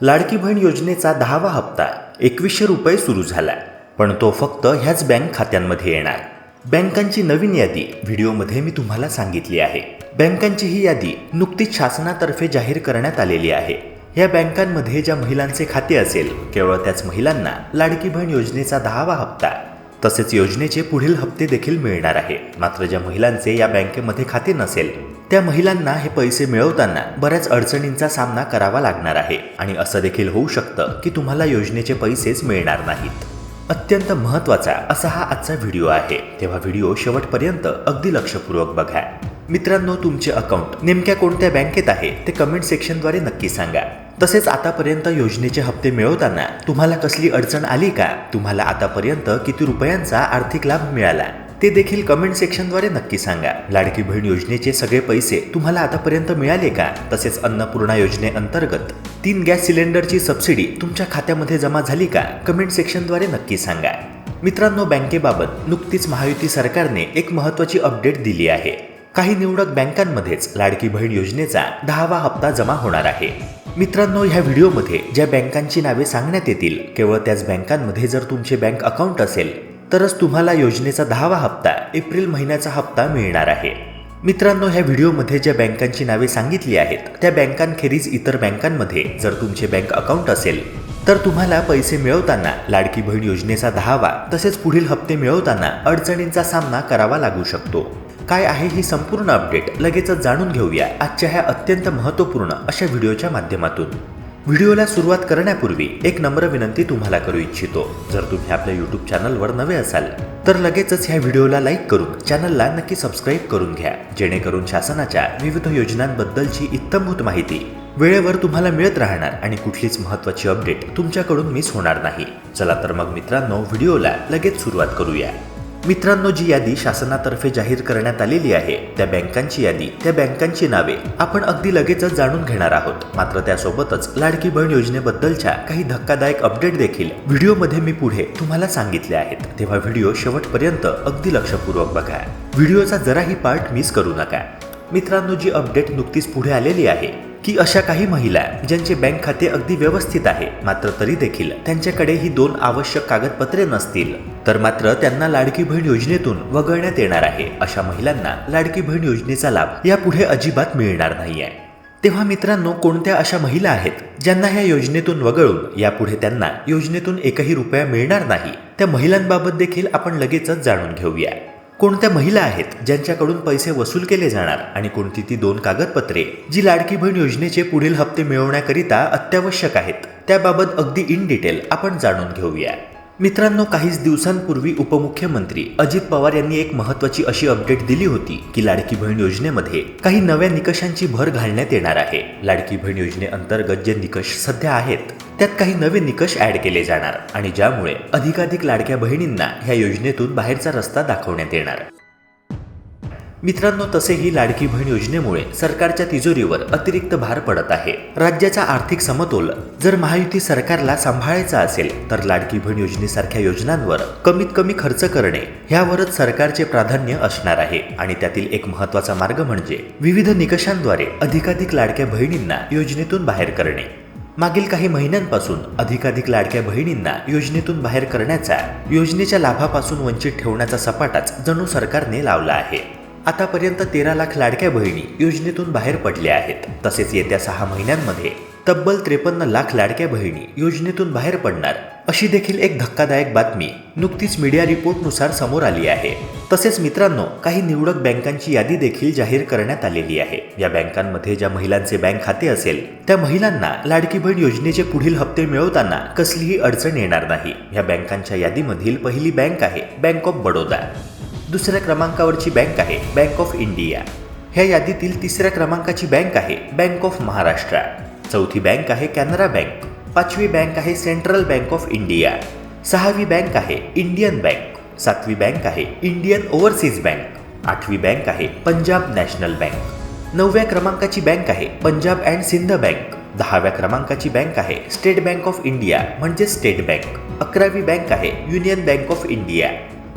लाडकी बहीण योजनेचा दहावा हप्ता एकवीसशे रुपये सुरू झाला पण तो फक्त ह्याच बँक खात्यांमध्ये येणार. बँकांची नवीन यादी व्हिडिओमध्ये मी तुम्हाला सांगितली आहे. बँकांची ही यादी नुकतीच शासनातर्फे जाहीर करण्यात आलेली आहे. या बँकांमध्ये ज्या महिलांचे खाते असेल केवळ त्याच महिलांना लाडकी बहीण योजनेचा दहावा हप्ता तसेच योजनेचे पुढील हप्ते देखील मिळणार आहे. मात्र ज्या महिलांचे या बँकेमध्ये खाते नसेल त्या महिलांना हे पैसे मिळवताना बऱ्याच अडचणींचा सामना करावा लागणार आहे. आणि असं देखील होऊ शकतं की तुम्हाला योजनेचे पैसेच मिळणार नाहीत. अत्यंत महत्त्वाचा असा हा आजचा व्हिडिओ आहे. तेव्हा व्हिडिओ शेवटपर्यंत अगदी लक्षपूर्वक बघा. मित्रांनो तुमचे अकाउंट नेमक्या कोणत्या बँकेत आहे ते कमेंट सेक्शनद्वारे नक्की सांगा. तसेच आतापर्यंत योजनेचे हप्ते मिळवताना तुम्हाला कसली अडचण आली का? तुम्हाला आतापर्यंत किती रुपयांचा आर्थिक लाभ मिळाला? ते देखील कमेंट सेक्शनद्वारे नक्की सांगा. लाडकी बहीण योजनेचे सगळे पैसे तुम्हाला आतापर्यंत मिळाले का? तसेच अन्नपूर्णा योजनेअंतर्गत तीन गॅस सिलेंडरची सबसिडी तुमच्या खात्यामध्ये जमा झाली का? कमेंट सेक्शनद्वारे नक्की सांगा. मित्रांनो बँकेबाबत नुकतीच महायुती सरकारने एक महत्त्वाची अपडेट दिली आहे. काही निवडक बँकांमध्येच लाडकी बहीण योजनेचा दहावा हप्ता जमा होणार आहे. मित्रांनो ह्या व्हिडिओमध्ये ज्या बँकांची नावे सांगण्यात येतील केवळ त्याच बँकांमध्ये जर तुमचे बँक अकाउंट असेल तरच तुम्हाला योजनेचा दहावा हप्ता एप्रिल महिन्याचा हप्ता मिळणार आहे. मित्रांनो ह्या व्हिडिओमध्ये ज्या बँकांची नावे सांगितली आहेत त्या बँकांखेरीज इतर बँकांमध्ये जर तुमचे बँक अकाउंट असेल तर तुम्हाला पैसे मिळवताना लाडकी बहीण योजनेचा दहावा तसेच पुढील हप्ते मिळवताना अडचणींचा सामना करावा लागू शकतो. काय आहे ही संपूर्ण अपडेट लगेचच जाणून घेऊया. आजच्या ह्या अत्यंत महत्त्वपूर्ण अशा व्हिडिओच्या माध्यमातून. व्हिडिओला सुरुवात करण्यापूर्वी एक नम्र विनंती तुम्हाला करू इच्छितो. जर तुम्ही आपल्या यूट्यूब चॅनलवर नवे असाल तर लगेचच ह्या व्हिडिओला लाईक करून चॅनलला नक्की सबस्क्राईब करून घ्या. जेणेकरून शासनाच्या विविध योजनांबद्दलची इत्तमभूत माहिती वेळेवर तुम्हाला मिळत राहणार आणि कुठलीच महत्त्वाची अपडेट तुमच्याकडून मिस होणार नाही. चला तर मग मित्रांनो व्हिडिओला लगेच सुरुवात करूया. मित्रांनो जी यादी शासनातर्फे जाहीर करण्यात आलेली आहे त्या बँकांची यादी त्या बँकांची नावे आपण अगदी लगेचच जाणून घेणार आहोत. मात्र त्यासोबतच लाडकी बहीण योजनेबद्दलच्या काही धक्कादायक अपडेट देखील व्हिडिओमध्ये मी पुढे तुम्हाला सांगितले आहेत. तेव्हा व्हिडिओ शेवटपर्यंत अगदी लक्षपूर्वक बघा. व्हिडिओचा जराही पार्ट मिस करू नका. मित्रांनो जी अपडेट नुकतीच पुढे आलेली आहे की अशा काही महिला ज्यांचे बँक खाते अगदी व्यवस्थित आहे मात्र तरी देखील त्यांच्याकडे ही दोन आवश्यक कागदपत्रे नसतील. तर मात्र त्यांना लाडकी बहीण योजनेतून वगळण्यात येणार आहे. अशा महिलांना लाडकी बहीण योजनेचा लाभ यापुढे अजिबात मिळणार नाहीये. तेव्हा मित्रांनो कोणत्या अशा महिला आहेत ज्यांना ह्या योजनेतून वगळून यापुढे त्यांना योजनेतून एकही रुपया मिळणार नाही? त्या महिलांबाबत देखील आपण लगेचच जाणून घेऊया. कोणत्या महिला आहेत ज्यांच्याकडून पैसे वसूल केले जाणार आणि कोणती ती दोन कागदपत्रे जी लाडकी बहीण योजनेचे पुढील हप्ते मिळवण्याकरिता अत्यावश्यक आहेत? त्याबाबत अगदी इन डिटेल आपण जाणून घेऊया. मित्रांनो काहीच दिवसांपूर्वी उपमुख्यमंत्री अजित पवार यांनी एक महत्वाची अशी अपडेट दिली होती की लाडकी बहीण योजनेमध्ये काही नव्या निकषांची भर घालण्यात येणार आहे. लाडकी बहीण योजनेअंतर्गत जे निकष सध्या आहेत त्यात काही नवे निकष ऍड केले जाणार आणि ज्यामुळे अधिकाधिक लाडक्या बहिणींना ह्या योजनेतून बाहेरचा रस्ता दाखवण्यात येणार. मित्रांनो तसेही लाडकी बहीण योजनेमुळे सरकारच्या तिजोरीवर अतिरिक्त भार पडत आहे. राज्याचा आर्थिक समतोल जर महायुती सरकारला सांभाळायचा असेल तर लाडकी बहीण योजनेसारख्या योजनांवर कमीत कमी खर्च करणे ह्यावरच सरकारचे प्राधान्य असणार आहे. आणि त्यातील एक महत्त्वाचा मार्ग म्हणजे विविध निकषांद्वारे अधिकाधिक लाडक्या बहिणींना योजनेतून बाहेर करणे. मागील काही महिन्यांपासून अधिकाधिक लाडक्या बहिणींना योजनेतून बाहेर करण्याचा योजनेच्या लाभापासून वंचित ठेवण्याचा सपाटाच जणू सरकारने लावला आहे. आतापर्यंत तेरा लाख लाडक्या बहिणी योजनेतून बाहेर पडल्या आहेत. तसेच येत्या सहा महिन्यांमध्ये तब्बल त्रेपन्न लाख लाडक्या बहिणी योजनेतून बाहेर पडणार. अशी देखील एक धक्कादायक बातमी नुकतीच मीडिया रिपोर्टनुसार समोर आली आहे. तसेच मित्रांनो काही निवडक बँकांची यादी देखील जाहीर करण्यात आलेली आहे. या बँकांमध्ये ज्या महिलांचे बँक खाते असेल त्या महिलांना लाडकी बहीण योजनेचे पुढील हप्ते मिळवताना कसलीही अडचण येणार नाही. या बँकांच्या यादीमधील पहिली बँक आहे बँक ऑफ बडोदा. दुसऱ्या क्रमांकावरची बँक आहे, बँक ऑफ़ इंडिया. ह्या यादीतील तिसऱ्या क्रमांकाची बँक आहे, बँक ऑफ़ महाराष्ट्र. चौथी बँक आहे कॅनरा बँक. पाचवी बँक आहे सेंट्रल बँक ऑफ़ इंडिया. सहावी बँक आहे इंडियन बँक. सातवी बँक आहे इंडियन ओव्हरसीज बँक. आठवी बँक आहे पंजाब नॅशनल बँक. नवव्या क्रमांकाची बँक आहे पंजाब अँड सिंध बँक. दहाव्या क्रमांकाची बँक आहे स्टेट बँक ऑफ़ इंडिया म्हणजे स्टेट बँक. अकरावी बँक आहे युनियन बँक ऑफ़ इंडिया.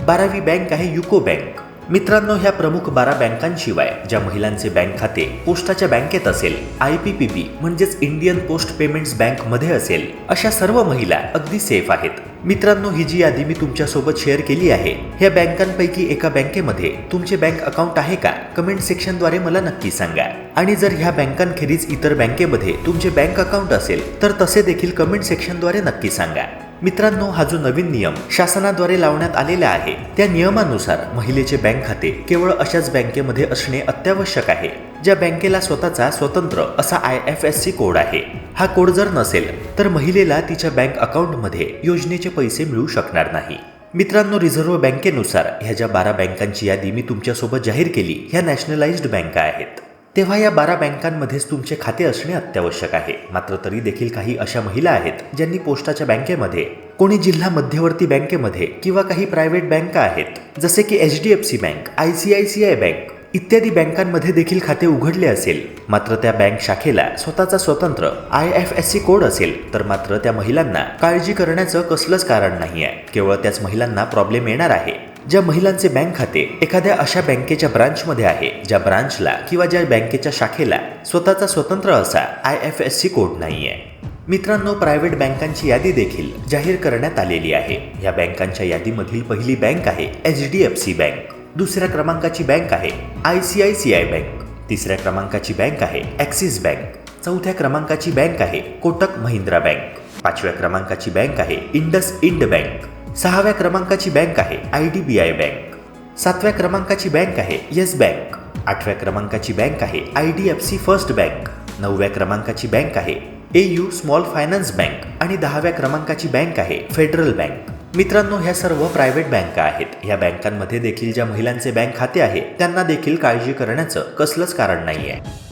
बारावी बँक आहे युको बँक. मित्रांनो ह्या प्रमुख बारा बँकांशिवाय ज्या महिलांचे बँक खाते पोस्टाच्या बँकेत असेल आय पी पी बी म्हणजेच इंडियन पोस्ट पेमेंट्स बँकमध्ये असेल अशा सर्व महिला अगदी सेफ आहेत. मित्रांनो ही जी यादी मी तुमच्यासोबत शेअर केली आहे ह्या बँकांपैकी एका बँकेमध्ये तुमचे बँक अकाउंट आहे का? कमेंट सेक्शनद्वारे मला नक्की सांगा. आणि जर ह्या बँकांखेरीज इतर बँकेमध्ये तुमचे बँक अकाउंट असेल तर तसे देखील कमेंट सेक्शनद्वारे नक्की सांगा. मित्रांनो हा जो नवीन नियम शासनाद्वारे लावण्यात आलेला आहे त्या नियमानुसार महिलेचे बँक खाते केवळ अशाच बँकेमध्ये असणे अत्यावश्यक आहे ज्या बँकेला स्वतःचा स्वतंत्र असा I F S C code आहे. हा कोड जर नसेल तर महिलेला तिच्या बँक अकाउंटमध्ये योजनेचे पैसे मिळू शकणार नाही. मित्रांनो रिझर्व्ह बँकेनुसार ह्या ज्या बारा बँकांची यादी मी तुमच्यासोबत जाहीर केली ह्या नॅशनलाइज्ड बँका आहेत. तेव्हा या बारा बँकांमध्येच तुमचे खाते असणे अत्यावश्यक आहे. मात्र तरी देखील काही अशा महिला आहेत ज्यांनी पोस्टाच्या बँकेमध्ये कोणी जिल्हा मध्यवर्ती बँकेमध्ये किंवा काही प्रायव्हेट बँका आहेत जसे की H D F C bank I C I C I bank इत्यादी बँकांमध्ये देखील खाते उघडले असेल. मात्र त्या बँक शाखेला स्वतःचा स्वतंत्र I F S C code असेल तर मात्र त्या महिलांना काळजी करण्याचं कसलंच कारण नाही आहे केवळ त्याच महिलांना प्रॉब्लेम येणार आहे. ज्या महिलांचे बँक खाते एखाद्या अशा बँकेच्या ब्रांचमध्ये आहे ज्या ब्रांचला किंवा ज्या बँकेच्या शाखेला स्वतःचा स्वतंत्र असा I F S C code नाही आहे मित्रांनो प्रायव्हेट बँकांची यादी देखील जाहीर करण्यात आलेली आहे. या बँकांच्या यादीमधील पहिली बँक आहे H D F C bank. दुसऱ्या क्रमांकाची बँक आहे I C I C I bank. तिसऱ्या क्रमांकाची बँक आहे ॲक्सिस बँक. चौथ्या क्रमांकाची बँक आहे कोटक महिंद्रा बँक. पाचव्या क्रमांकाची बँक आहे इंडस इंड बँक. सहाव्या क्रमांकाची बँक आहे I D B I bank. सातव्या क्रमांकाची बँक आहे येस बँक. आठव्या क्रमांकाची बँक आहे I D F C first bank. नवव्या क्रमांकाची बँक आहे A U small finance bank आणि दहाव्या क्रमांकाची बँक आहे फेडरल बँक. मित्रांनो ह्या सर्व प्रायव्हेट बँका आहेत. ह्या बँकांमध्ये देखील ज्या महिलांचे बँक खाते आहे त्यांना देखील काळजी करण्याचं कसलंच कारण नाही आहे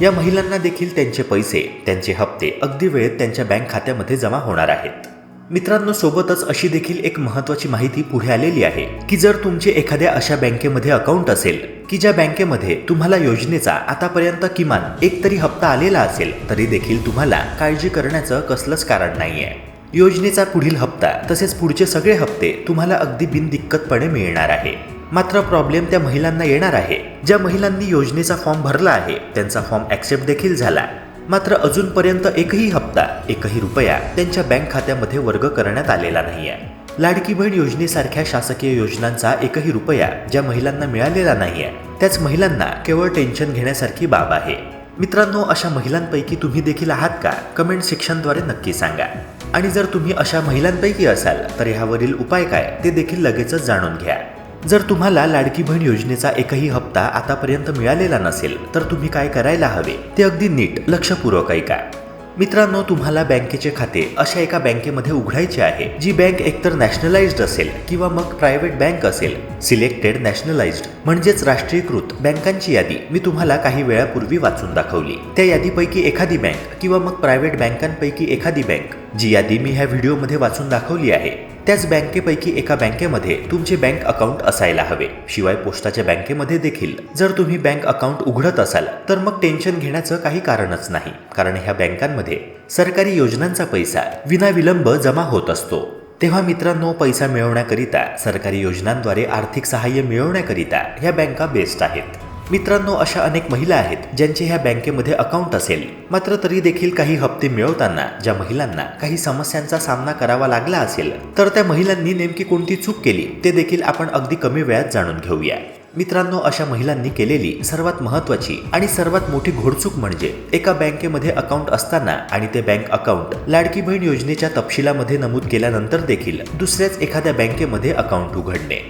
या महिलांना देखील त्यांचे पैसे त्यांचे हप्ते अगदी वेळेत त्यांच्या बँक खात्यामध्ये जमा होणार आहेत. मित्रांनो सोबतच अशी देखील एक महत्वाची माहिती पुढे आलेली आहे की जर तुमचे एखाद्या अशा बँकेमध्ये अकाउंट असेल की ज्या बँकेमध्ये तुम्हाला योजनेचा आतापर्यंत किमान एक तरी हप्ता आलेला असेल तरी देखील तुम्हाला काळजी करण्याचं कसलंच कारण नाहीये. योजनेचा पुढील हप्ता तसेच पुढचे सगळे हप्ते तुम्हाला अगदी बिनदिक्कतपणे मिळणार आहे. मात्र प्रॉब्लेम त्या महिलांना येणार आहे. ज्या महिलांनी योजनेचा फॉर्म भरला आहे त्यांचा फॉर्म ॲक्सेप्ट देखील झाला. मात्र अजूनपर्यंत एकही हप्ता एकही रुपया त्यांच्या बँक खात्यामध्ये वर्ग करण्यात आलेला नाही आहे लाडकी बहीण योजनेसारख्या शासकीय योजनांचा एकही रुपया ज्या महिलांना मिळालेला नाही आहे त्याच महिलांना केवळ टेन्शन घेण्यासारखी बाब आहे. मित्रांनो अशा महिलांपैकी तुम्ही देखील आहात का? कमेंट सेक्शनद्वारे नक्की सांगा. आणि जर तुम्ही अशा महिलांपैकी असाल तर ह्यावरील उपाय काय ते देखील लगेचच जाणून घ्या. जर तुम्हाला लाडकी बहीण योजनेचा एकही हप्ता आतापर्यंत मिळालेला नसेल तर तुम्ही काय करायला हवे? ते अगदी नीट लक्षपूर्वक ऐका. मित्रांनो तुम्हाला बँकेचे खाते अशा एका बँकेमध्ये उघडायचे आहे जी बँक एकतर नॅशनलाइज्ड असेल किंवा मग प्रायव्हेट बँक असेल. सिलेक्टेड नॅशनलाइज्ड म्हणजेच राष्ट्रीयकृत बँकांची यादी मी तुम्हाला काही वेळापूर्वी वाचून दाखवली. त्या यादीपैकी एखादी बँक किंवा मग प्रायव्हेट बँकांपैकी एखादी बँक जी यादी मी ह्या व्हिडिओमध्ये वाचून दाखवली आहे. त्याच बँकेपैकी एका बँकेमध्ये तुमचे बँक अकाउंट असायला हवे. शिवाय पोस्टाच्या बँकेमध्ये देखील जर तुम्ही बँक अकाउंट उघडत असाल तर मग टेन्शन घेण्याचं काही कारणच नाही. कारण ह्या बँकांमध्ये सरकारी योजनांचा पैसा विनाविलंब जमा होत असतो. तेव्हा मित्रांनो पैसा मिळवण्याकरिता सरकारी योजनांद्वारे आर्थिक सहाय्य मिळवण्याकरिता ह्या बँका बेस्ट आहेत. मित्रांनो अशा अनेक महिला आहेत ज्यांचे ह्या बँकेमध्ये अकाउंट असेल. मात्र तरी देखील काही हप्ते मिळवताना ज्या महिलांना काही समस्यांचा सामना करावा लागला असेल तर त्या महिलांनी नेमकी कोणती चूक केली ते देखील आपण अगदी कमी वेळात जाणून घेऊया. मित्रांनो अशा महिलांनी केलेली सर्वात महत्वाची आणि सर्वात मोठी घोडचूक म्हणजे एका बँकेमध्ये अकाउंट असताना आणि ते बँक अकाउंट लाडकी बहीण योजनेच्या तपशिलामध्ये नमूद केल्यानंतर देखील दुसऱ्याच एखाद्या बँकेमध्ये अकाउंट उघडणे.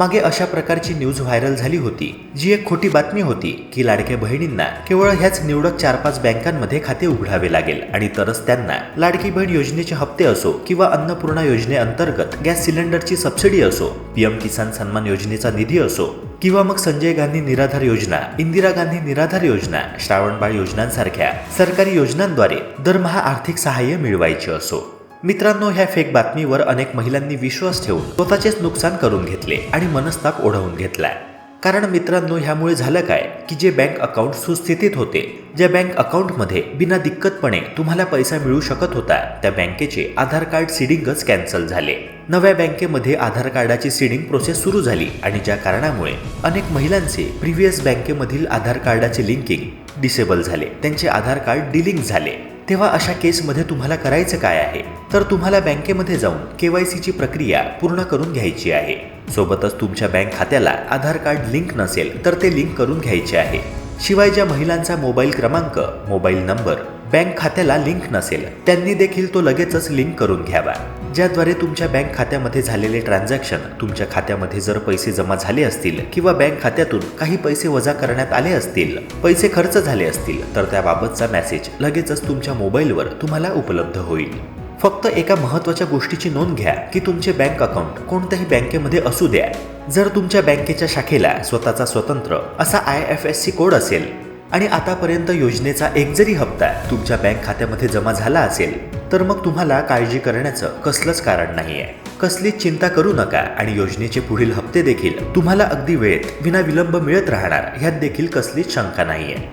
मागे अशा प्रकारची न्यूज व्हायरल झाली होती जी एक खोटी बातमी होती की लाडक्या बहिणींना केवळ ह्याच निवडक चार पाच बँकांमध्ये खाते उघडावे लागेल आणि तरच त्यांना लाडकी बहीण योजनेचे हप्ते असो किंवा अन्नपूर्णा योजनेअंतर्गत गॅस सिलेंडरची सबसिडी असो पीएम किसान सन्मान योजनेचा निधी असो किंवा मग संजय गांधी निराधार योजना इंदिरा गांधी निराधार योजना श्रावणबाळ योजनांसारख्या सरकारी योजनांद्वारे दरमहा आर्थिक सहाय्य मिळवायचे असो. मित्रांनो ह्या फेक बातमीवर अनेक महिलांनी विश्वास ठेवून स्वतःचेच नुकसान करून घेतले आणि मनस्ताप ओढवून घेतला कारण मित्रांनो ह्यामुळे झालं काय की जे बँक अकाउंट सुस्थितीत होते ज्या बँक अकाउंटमध्ये बिना दिक्कतपणे तुम्हाला पैसा मिळू शकत होता त्या बँकेचे आधार कार्ड सिडिंगच कॅन्सल झाले. नव्या बँकेमध्ये आधार कार्डाची सीडिंग प्रोसेस सुरू झाली आणि ज्या कारणामुळे अनेक महिलांचे प्रिव्हियस बँकेमधील आधार कार्डाचे लिंकिंग डिसेबल झाले. त्यांचे आधार कार्ड डिलिंक झाले. तेव्हा अशा केसमध्ये तुम्हाला करायचं काय आहे? तर तुम्हाला बँकेमध्ये जाऊन केवायसीची प्रक्रिया पूर्ण करून घ्यायची आहे. सोबतच तुमच्या बँक खात्याला आधार कार्ड लिंक नसेल तर ते लिंक करून घ्यायचे आहे. शिवाय ज्या महिलांचा मोबाईल क्रमांक मोबाईल नंबर बँक खात्याला लिंक नसेल त्यांनी देखील तो लगेचच लिंक करून घ्यावा. ज्याद्वारे तुमच्या बँक खात्यामध्ये झालेले ट्रान्झॅक्शन तुमच्या खात्यामध्ये जर पैसे जमा झाले असतील किंवा बँक खात्यातून काही पैसे वजा करण्यात आले असतील पैसे खर्च झाले असतील तर त्याबाबतचा मेसेज लगेचच तुमच्या मोबाईलवर तुम्हाला उपलब्ध होईल. फक्त एका महत्त्वाच्या गोष्टीची नोंद घ्या की तुमचे बँक अकाउंट कोणत्याही बँकेमध्ये असू द्या. जर तुमच्या बँकेच्या शाखेला स्वतःचा स्वतंत्र असा I F S C code असेल आणि आतापर्यंत योजनेचा एक जरी हप्ता तुमच्या बँक खात्यामध्ये जमा झाला असेल तर मग तुम्हाला काळजी करण्याचं कसलंच कारण नाही आहे कसलीच चिंता करू नका आणि योजनेचे पुढील हप्ते देखील तुम्हाला अगदी वेळेत विना विलंब मिळत राहणार ह्यात देखील कसलीच शंका नाही आहे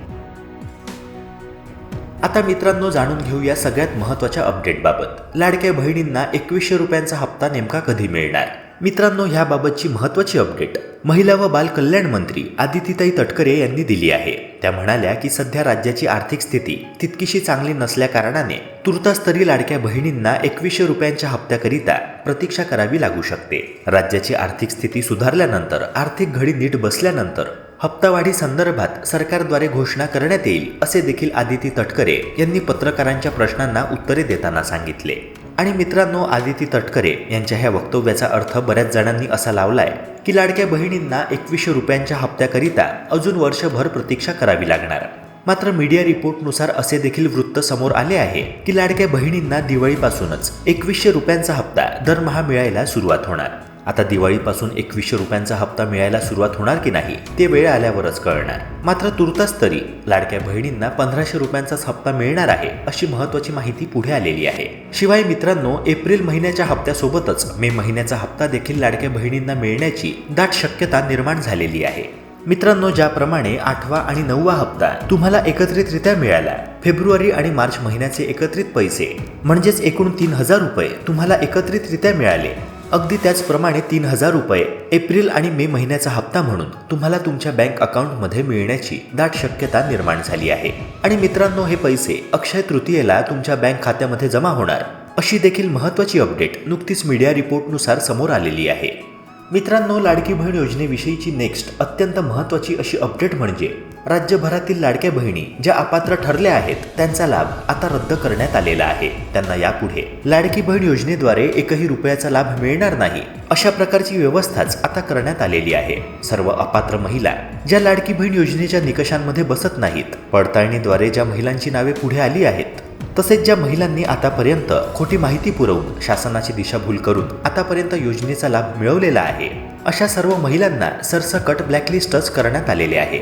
आता मित्रांनो जाणून घेऊया सगळ्यात महत्त्वाच्या अपडेटबाबत लाडक्या बहिणींना एकवीसशे रुपयांचा हप्ता नेमका कधी मिळणार? मित्रांनो ह्याबाबतची महत्त्वाची अपडेट. महिला व बाल कल्याण मंत्री आदितीताई तटकरे यांनी दिली आहे. त्या म्हणाल्या की सध्या राज्याची आर्थिक स्थिती तितकीशी चांगली नसल्याकारणाने तुर्तास्तरी तुर्तास तरी लाडक्या बहिणींना एकवीसशे रुपयांच्या हप्त्याकरिता प्रतीक्षा करावी लागू शकते. राज्याची आर्थिक स्थिती सुधारल्यानंतर आर्थिक घडी नीट बसल्यानंतर हप्तावाढी संदर्भात सरकारद्वारे घोषणा करण्यात येईल असे देखील आदिती तटकरे यांनी पत्रकारांच्या प्रश्नांना उत्तरे देताना सांगितले. आणि मित्रांनो आदिती तटकरे यांच्या ह्या वक्तव्याचा अर्थ बऱ्याच जणांनी असा लावलाय की लाडक्या बहिणींना एकवीसशे रुपयांच्या हप्त्याकरिता अजून वर्षभर प्रतीक्षा करावी लागणार. मात्र मीडिया रिपोर्टनुसार असे देखील वृत्त समोर आले आहे की लाडक्या बहिणींना दिवाळीपासूनच एकवीसशे रुपयांचा हप्ता दरमहा मिळायला सुरुवात होणार. आता दिवाळीपासून एकवीसशे रुपयांचा हप्ता मिळायला सुरुवात होणार की नाही ते वेळ आल्यावरच कळणार. मात्र तुर्तास तरी लाडक्या बहिणींना पंधराशे रुपयांचाच हप्ता मिळणार आहे अशी महत्वाची माहिती पुढे आलेली आहे. शिवाय मित्रांनो एप्रिल महिन्याच्या हप्त्यासोबतच मे महिन्याचा हप्ता देखील लाडक्या बहिणींना मिळण्याची दाट शक्यता निर्माण झालेली आहे. मित्रांनो ज्याप्रमाणे आठवा आणि नववा हप्ता तुम्हाला एकत्रितरित्या मिळाला फेब्रुवारी आणि मार्च महिन्याचे एकत्रित पैसे म्हणजेच एकूण तीन हजार रुपये तुम्हाला एकत्रितरित्या मिळाले. अगदी त्याचप्रमाणे तीन हजार रुपये. एप्रिल आणि मे महिन्याचा हप्ता म्हणून तुम्हाला तुमच्या बँक अकाउंटमध्ये मिळण्याची दाट शक्यता निर्माण झाली आहे. आणि मित्रांनो हे पैसे अक्षय तृतीयेला तुमच्या बँक खात्यामध्ये जमा होणार. अशी देखील महत्त्वाची अपडेट नुकतीच मीडिया रिपोर्टनुसार समोर आलेली आहे. मित्रांनो लाडकी बहीण योजनेविषयीची नेक्स्ट अत्यंत महत्त्वाची अशी अपडेट म्हणजे राज्यभरातील लाडक्या बहिणी ज्या अपात्र ठरल्या आहेत त्यांचा लाभ आता रद्द करण्यात आलेला आहे. त्यांना यापुढे लाडकी बहीण योजनेद्वारे एकही रुपयाचा लाभ मिळणार नाही अशा प्रकारची व्यवस्थाच आता करण्यात आलेली आहे. सर्व अपात्र महिला ज्या लाडकी बहीण योजनेच्या निकषांमध्ये बसत नाहीत पडताळणीद्वारे ज्या महिलांची नावे पुढे आली आहेत तसेच ज्या महिलांनी आतापर्यंत खोटी माहिती पुरवून शासनाची दिशाभूल करून आतापर्यंत योजनेचा लाभ मिळवलेला आहे अशा सर्व महिलांना सरसकट ब्लॅकलिस्टच करण्यात आलेले आहे.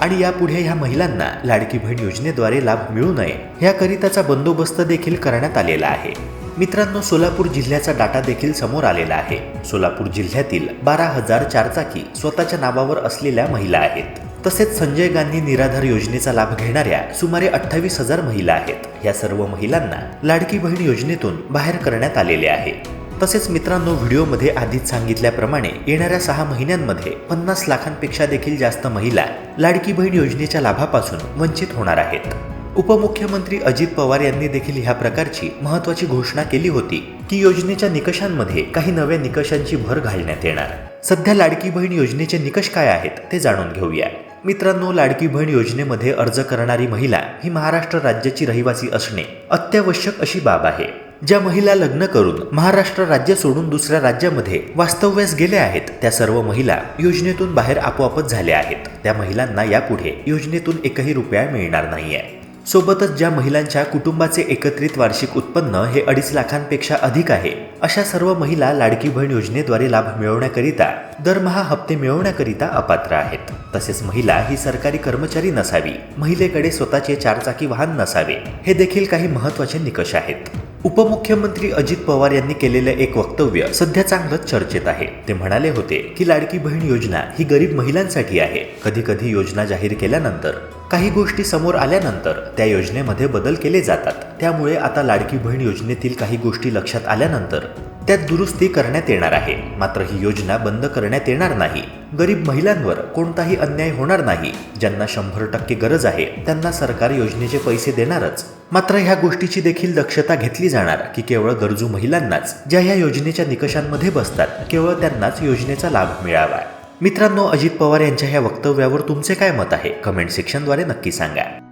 आणि यापुढे ह्या महिलांना लाडकी बहीण योजनेद्वारे लाभ मिळू नये याकरिताचा बंदोबस्त देखील करण्यात आलेला आहे. मित्रांनो सोलापूर जिल्ह्याचा डाटा देखील समोर आलेला आहे. सोलापूर जिल्ह्यातील बारा हजार चारचाकी स्वतःच्या नावावर असलेल्या महिला आहेत. तसेच संजय गांधी निराधार योजनेचा लाभ घेणाऱ्या सुमारे अठ्ठावीस हजार महिला आहेत. या सर्व महिलांना लाडकी बहीण योजनेतून बाहेर करण्यात आलेले आहे. तसेच मित्रांनो व्हिडिओमध्ये आधीच सांगितल्याप्रमाणे येणाऱ्या सहा महिन्यांमध्ये पन्नास लाखांपेक्षा देखील जास्त महिला लाडकी बहीण योजनेच्या लाभापासून वंचित होणार आहेत. उपमुख्यमंत्री अजित पवार यांनी देखील ह्या प्रकारची महत्वाची घोषणा केली होती की योजनेच्या निकषांमध्ये काही नव्या निकषांची भर घालण्यात येणार. सध्या लाडकी बहीण योजनेचे निकष काय आहेत ते जाणून घेऊया. मित्रांनो लाडकी बहीण योजनेमध्ये अर्ज करणारी महिला ही महाराष्ट्र राज्याची रहिवासी असणे अत्यावश्यक अशी बाब आहे. ज्या महिला लग्न करून महाराष्ट्र राज्य सोडून दुसऱ्या राज्यामध्ये वास्तव्यास गेल्या आहेत त्या सर्व महिला योजनेतून बाहेर आपोआपच झाल्या आहेत. त्या महिलांना यापुढे योजनेतून एकही रुपया मिळणार नाहीये. सोबतच ज्या महिलांच्या कुटुंबाचे एकत्रित वार्षिक उत्पन्न हे अडीच लाखांपेक्षा अधिक आहे अशा सर्व महिला लाडकी बहीण योजनेद्वारे लाभ मिळवण्याकरिता दरमहा हप्ते मिळवण्याकरिता अपात्र आहेत. तसेच महिला ही सरकारी कर्मचारी नसावी महिलेकडे स्वतःचे चारचाकी वाहन नसावे हे देखील काही महत्त्वाचे निकष आहेत. उपमुख्यमंत्री अजित पवार यांनी केलेलं एक वक्तव्य सध्या चांगलंच चर्चेत आहे. ते म्हणाले होते की लाडकी बहीण योजना ही गरीब महिलांसाठी आहे. कधी कधी योजना जाहीर केल्यानंतर काही गोष्टी समोर आल्यानंतर त्या योजनेमध्ये बदल केले जातात. त्यामुळे आता लाडकी बहीण योजनेतील काही गोष्टी लक्षात आल्यानंतर त्यात दुरुस्ती करण्यात येणार आहे. मात्र ही योजना बंद करण्यात येणार नाही. गरीब महिलांवर कोणताही अन्याय होणार नाही. ज्यांना शंभर टक्के गरज आहे त्यांना सरकार योजनेचे पैसे देणारच. मात्र ह्या गोष्टीची देखील दक्षता घेतली जाणार की केवळ गरजू महिलांनाच ज्या ह्या योजनेच्या निकषांमध्ये बसतात केवळ त्यांनाच योजनेचा लाभ मिळावा. मित्रांनो अजित पवार यांच्या ह्या वक्तव्यावर तुमचे काय मत आहे? कमेंट सेक्शनद्वारे नक्की सांगा.